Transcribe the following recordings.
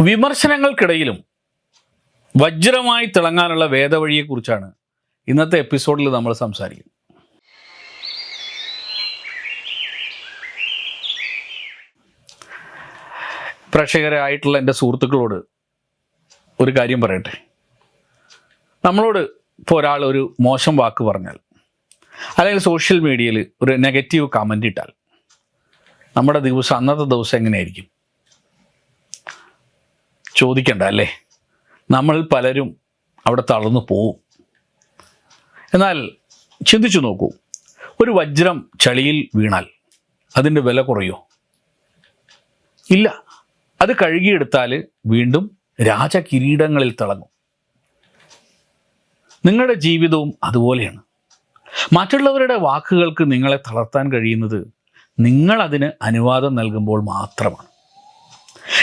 വിമർശനങ്ങൾക്കിടയിലും വജ്രമായി തിളങ്ങാനുള്ള വേദവഴിയെക്കുറിച്ചാണ് ഇന്നത്തെ എപ്പിസോഡിൽ നമ്മൾ സംസാരിക്കുന്നത്. പ്രേക്ഷകരായിട്ടുള്ള എന്റെ സുഹൃത്തുക്കളോട് ഒരു കാര്യം പറയട്ടെ. നമ്മളോട് ഇപ്പോൾ ഒരാൾ ഒരു മോശം വാക്ക് പറഞ്ഞാൽ അല്ലെങ്കിൽ സോഷ്യൽ മീഡിയയിൽ ഒരു നെഗറ്റീവ് കമന്റ് ഇട്ടാൽ നമ്മുടെ ദിവസം അന്നത്തെ ദിവസം എങ്ങനെയായിരിക്കും? ചോദിക്കണ്ട അല്ലേ? നമ്മൾ പലരും അവിടെ തളർന്നു പോവും. എന്നാൽ ചിന്തിച്ചു നോക്കൂ ഒരു വജ്രം ചളിയിൽ വീണാൽ അതിന്റെ വില കുറയോ? ഇല്ല. അത് കഴുകിയെടുത്താൽ വീണ്ടും രാജകിരീടങ്ങളിൽ തിളങ്ങും. നിങ്ങളുടെ ജീവിതവും അതുപോലെയാണ്. മറ്റുള്ളവരുടെ വാക്കുകൾക്ക് നിങ്ങളെ തളർത്താൻ കഴിയുന്നത് നിങ്ങൾ അതിന് അനുവാദം നൽകുമ്പോൾ മാത്രമാണ്.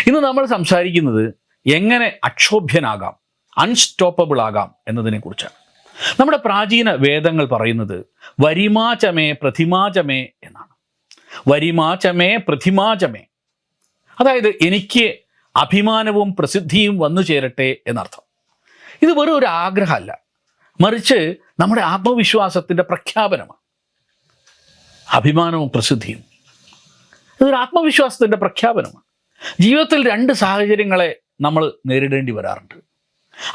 ഇന്ന് നമ്മൾ സംസാരിക്കുന്നത് എങ്ങനെ അക്ഷോഭ്യനാകാം അൺസ്റ്റോപ്പബിൾ ആകാം എന്നതിനെക്കുറിച്ചാണ് നമ്മുടെ പ്രാചീന വേദങ്ങൾ പറയുന്നത് വരിമാചമേ പ്രതിമാചമേ എന്നാണ്. വരിമാചമേ പ്രതിമാചമേ. അതായത് എനിക്ക് അഭിമാനവും പ്രസിദ്ധിയും വന്നു ചേരട്ടെ എന്നർത്ഥം. ഇത് വെറും ഒരു ആഗ്രഹമല്ല. മറിച്ച് നമ്മുടെ ആത്മവിശ്വാസത്തിന്റെ പ്രഖ്യാപനമാണ്. അഭിമാനവും പ്രസിദ്ധിയും. ഇതൊരു ആത്മവിശ്വാസത്തിന്റെ പ്രഖ്യാപനമാണ്. ജീവിതത്തിൽ രണ്ട് സാഹചര്യങ്ങളെ നമ്മൾ നേരിടേണ്ടി വരാറുണ്ട്.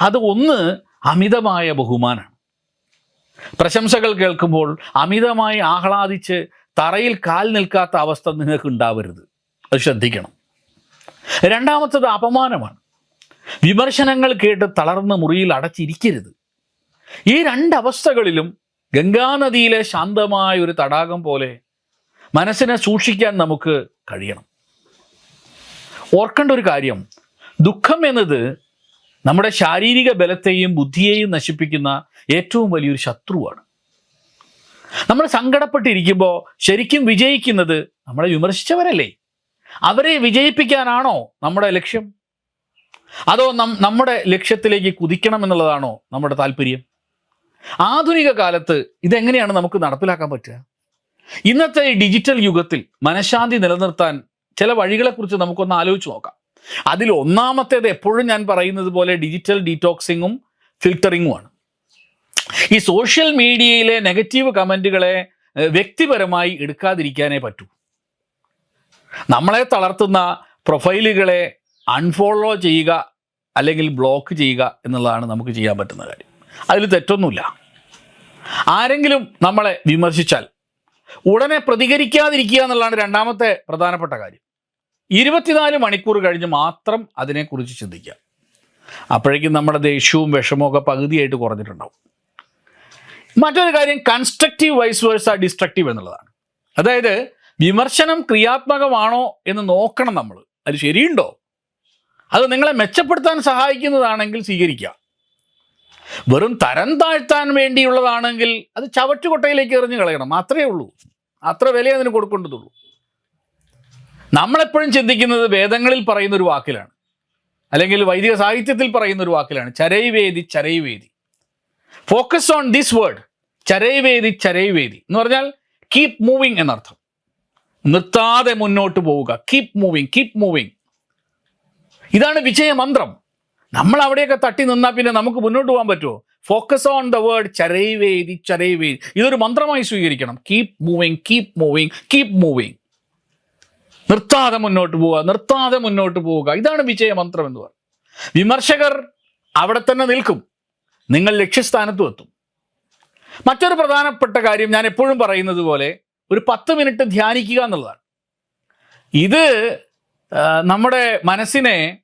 അത് ഒന്ന് അമിതമായ ബഹുമാനമാണ് പ്രശംസകൾ കേൾക്കുമ്പോൾ അമിതമായി ആഹ്ലാദിച്ച് തറയിൽ കാൽ നിൽക്കാത്ത അവസ്ഥ നിങ്ങൾക്ക് ഉണ്ടാവരുത് അത് ശ്രദ്ധിക്കണം. രണ്ടാമത്തത് അപമാനമാണ്. വിമർശനങ്ങൾ കേട്ട് തളർന്ന മുറിയിൽ അടച്ചിരിക്കരുത്. ഈ രണ്ടവസ്ഥകളിലും ഗംഗാനദിയിലെ ശാന്തമായ ഒരു തടാകം പോലെ മനസ്സിനെ സൂക്ഷിക്കാൻ നമുക്ക് കഴിയണം. ഓർക്കേണ്ട ഒരു കാര്യം ദുഃഖം എന്നത് നമ്മുടെ ശാരീരിക ബലത്തെയും ബുദ്ധിയെയും നശിപ്പിക്കുന്ന ഏറ്റവും വലിയൊരു ശത്രുവാണ്. നമ്മൾ സങ്കടപ്പെട്ടിരിക്കുമ്പോൾ ശരിക്കും വിജയിക്കുന്നത് നമ്മളെ വിമർശിച്ചവരല്ലേ? അവരെ വിജയിപ്പിക്കാനാണോ നമ്മുടെ ലക്ഷ്യം? അതോ നം നമ്മുടെ ലക്ഷ്യത്തിലേക്ക് കുതിക്കണം എന്നുള്ളതാണോ നമ്മുടെ താല്പര്യം? ആധുനിക കാലത്ത് ഇതെങ്ങനെയാണ് നമുക്ക് നടപ്പിലാക്കാൻ പറ്റുക? ഇന്നത്തെ ഡിജിറ്റൽ യുഗത്തിൽ മനഃശാന്തി നിലനിർത്താൻ ചില വഴികളെക്കുറിച്ച് നമുക്കൊന്ന് ആലോചിച്ച് നോക്കാം. അതിൽ ഒന്നാമത്തേത് എപ്പോഴും ഞാൻ പറയുന്നത് പോലെ ഡിജിറ്റൽ ഡീറ്റോക്സിങ്ങും ഫിൽറ്ററിങ്ങുമാണ് ഈ സോഷ്യൽ മീഡിയയിലെ നെഗറ്റീവ് കമന്റുകളെ വ്യക്തിപരമായി എടുക്കാതിരിക്കാനേ പറ്റൂ. നമ്മളെ തളർത്തുന്ന പ്രൊഫൈലുകളെ അൺഫോളോ ചെയ്യുക അല്ലെങ്കിൽ ബ്ലോക്ക് ചെയ്യുക എന്നുള്ളതാണ് നമുക്ക് ചെയ്യാൻ പറ്റുന്ന കാര്യം. അതിൽ തെറ്റൊന്നുമില്ല. ആരെങ്കിലും നമ്മളെ വിമർശിച്ചാൽ ഉടനെ പ്രതികരിക്കാതിരിക്കുക എന്നുള്ളതാണ് രണ്ടാമത്തെ പ്രധാനപ്പെട്ട കാര്യം. ഇരുപത്തിനാല് മണിക്കൂർ കഴിഞ്ഞ് മാത്രം അതിനെക്കുറിച്ച് ചിന്തിക്കുക. അപ്പോഴേക്കും നമ്മുടെ ദേഷ്യവും വിഷമവും ഒക്കെ പകുതിയായിട്ട് കുറഞ്ഞിട്ടുണ്ടാവും. മറ്റൊരു കാര്യം കൺസ്ട്രക്റ്റീവ് വൈസ് ആ ഡിസ്ട്രക്റ്റീവ് എന്നുള്ളതാണ്. അതായത് വിമർശനം ക്രിയാത്മകമാണോ എന്ന് നോക്കണം നമ്മൾ. അത് ശരിയുണ്ടോ? അത് നിങ്ങളെ മെച്ചപ്പെടുത്താൻ സഹായിക്കുന്നതാണെങ്കിൽ സ്വീകരിക്കുക. വെറും തരം താഴ്ത്താൻ വേണ്ടിയുള്ളതാണെങ്കിൽ അത് ചവറ്റുകൊട്ടയിലേക്ക് എറിഞ്ഞു കളയണം. അത്രയേ ഉള്ളൂ. അത്ര വില അതിന് കൊടുക്കേണ്ടതുള്ളൂ. നമ്മളെപ്പോഴും ചിന്തിക്കുന്നത് വേദങ്ങളിൽ പറയുന്ന ഒരു വാക്കിലാണ്. അല്ലെങ്കിൽ വൈദിക സാഹിത്യത്തിൽ പറയുന്ന ഒരു വാക്കിലാണ്. ചരൈവേദി ചരൈവേദി. ഫോക്കസ് ഓൺ ദിസ് വേർഡ് ചരൈവേദി ചരൈവേദി. എന്ന് പറഞ്ഞാൽ കീപ് മൂവിങ് എന്നർത്ഥം. നിർത്താതെ മുന്നോട്ട് പോവുക. കീപ് മൂവിങ് കീപ് മൂവിങ് ഇതാണ് വിജയമന്ത്രം നമ്മൾ അവിടെയൊക്കെ തട്ടി നിന്നാൽ പിന്നെ നമുക്ക് മുന്നോട്ട് പോകാൻ പറ്റുമോ? ഫോക്കസ് ഓൺ ദ വേർഡ് ചരൈവേദി ചരൈവേദി. ഇതൊരു മന്ത്രമായി സ്വീകരിക്കണം. Keep moving keep moving keep moving നിർത്താതെ മുന്നോട്ട് പോവുക നിർത്താതെ മുന്നോട്ട് പോവുക. ഇതാണ് വിജയമന്ത്രം എന്ന് പറയുന്നത്. വിമർശകർ അവിടെ തന്നെ നിൽക്കും. നിങ്ങൾ ലക്ഷ്യസ്ഥാനത്തും എത്തും. മറ്റൊരു പ്രധാനപ്പെട്ട കാര്യം ഞാൻ എപ്പോഴും പറയുന്നത് പോലെ ഒരു പത്ത് മിനിറ്റ് ധ്യാനിക്കുക എന്നുള്ളതാണ്. ഇത് നമ്മുടെ മനസ്സിനെ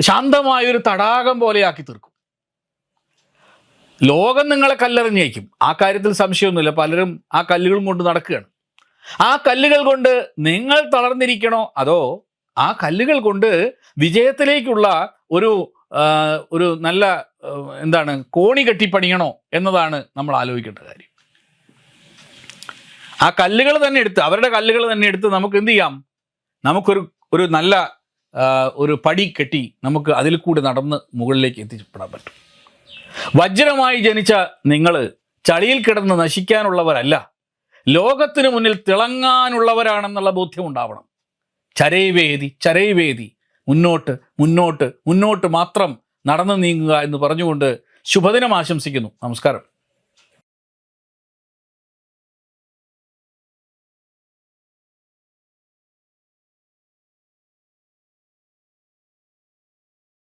ശാന്തമായൊരു തടാകം പോലെയാക്കി തീർക്കും. ലോകം നിങ്ങളെ കല്ലെറിഞ്ഞേക്കും. ആ കാര്യത്തിൽ സംശയമൊന്നുമില്ല. പലരും ആ കല്ലുകളും കൊണ്ട് നടക്കുകയാണ്. ആ കല്ലുകൾ കൊണ്ട് നിങ്ങൾ തളർന്നിരിക്കണോ? അതോ ആ കല്ലുകൾ കൊണ്ട് വിജയത്തിലേക്കുള്ള ഒരു ഒരു നല്ല എന്താണ് കോണി കെട്ടിപ്പണിയണോ എന്നതാണ് നമ്മൾ ആലോചിക്കേണ്ട കാര്യം. ആ കല്ലുകൾ തന്നെ എടുത്ത് അവരുടെ കല്ലുകൾ തന്നെ എടുത്ത് നമുക്ക് എന്ത് ചെയ്യാം? നമുക്കൊരു ഒരു നല്ല ഒരു പടി കെട്ടി നമുക്ക് അതിൽ കൂടി നടന്ന് മുകളിലേക്ക് എത്തിപ്പെടാൻ പറ്റും. വജ്രമായി ജനിച്ച നിങ്ങൾ ചളിയിൽ കിടന്ന് നശിക്കാനുള്ളവരല്ല. ലോകത്തിന് മുന്നിൽ തിളങ്ങാനുള്ളവരാണെന്നുള്ള ബോധ്യം ഉണ്ടാവണം ചരൈവേദി ചരൈവേദി. മുന്നോട്ട് മുന്നോട്ട് മുന്നോട്ട് മാത്രം നടന്നു നീങ്ങുക എന്ന് പറഞ്ഞുകൊണ്ട് ശുഭദിനം ആശംസിക്കുന്നു. നമസ്കാരം.